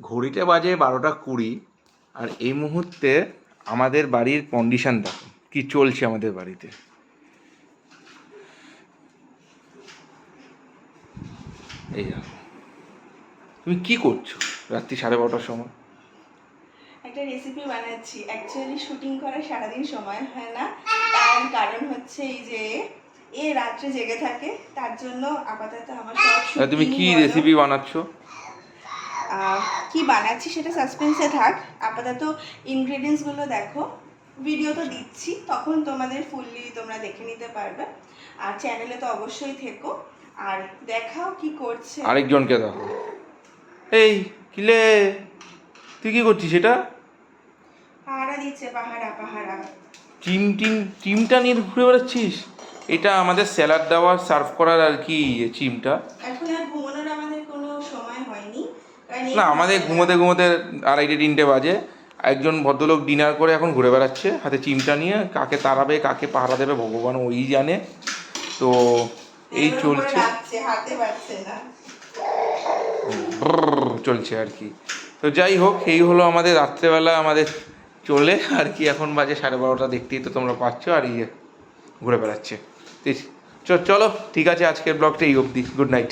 ঘড়িতে বাজে বারোটা কুড়ি আর এই মুহূর্তে আমাদের বাড়ির কন্ডিশন দেখো কি চলছে আমাদের বাড়িতে। এই দেখো তুমি কি করছ রাত্রি সাড়ে বারোটার সময়? একটা রেসিপি বানাচ্ছি। অ্যাকচুয়ালি শুটিং করার সারাদিন সময় হয় না। তার কারণ হচ্ছে এই যে এ রাত্রে জেগে থাকে তার জন্য আপাতত আমার সব তুমি কি রেসিপি বানাচ্ছো? কি বানাচ্ছি সেটা সাসপেন্সে থাক। আপাতত ইনগ্রেডিয়েন্টসগুলো দেখো। ভিডিও তো দিচ্ছি তখন তোমাদের ফুললি তোমরা দেখে নিতে পারবে। আর চ্যানেলে তো অবশ্যই থেকো। আর দেখাও কি করছে। আরেকজনকে দেখো এই কিলে তুই কি করছিস এটা? পাহারা দিচ্ছে পাহারা পাহারা। টিম টিম টিমটা নিয়ে ঘুরে বেড়াচ্ছিস? এটা আমাদের স্যালাড দেওয়ার সার্ভ করার আর কি চিমটা। এখন আর ঘুমানোর আমাদের কোনো সময় হয়নি। না আমাদের ঘুমোতে ঘুমোতে আড়াইটে তিনটে বাজে। একজন ভদ্রলোক ডিনার করে এখন ঘুরে বেড়াচ্ছে হাতে চিমটা নিয়ে কাকে তাড়াবে কাকে পাহারা দেবে ভগবান ওই জানে। তো এই চলছে। চলছে আর কি। তো যাই হোক এই হলো আমাদের রাত্রেবেলা আমাদের চলে। আর কি এখন বাজে সাড়ে বারোটা দেখতেই তো তোমরা পাচ্ছ। আর ইয়ে ঘুরে বেড়াচ্ছে। চলো ঠিক আছে আজকের ব্লগটা এই অবধি। Good night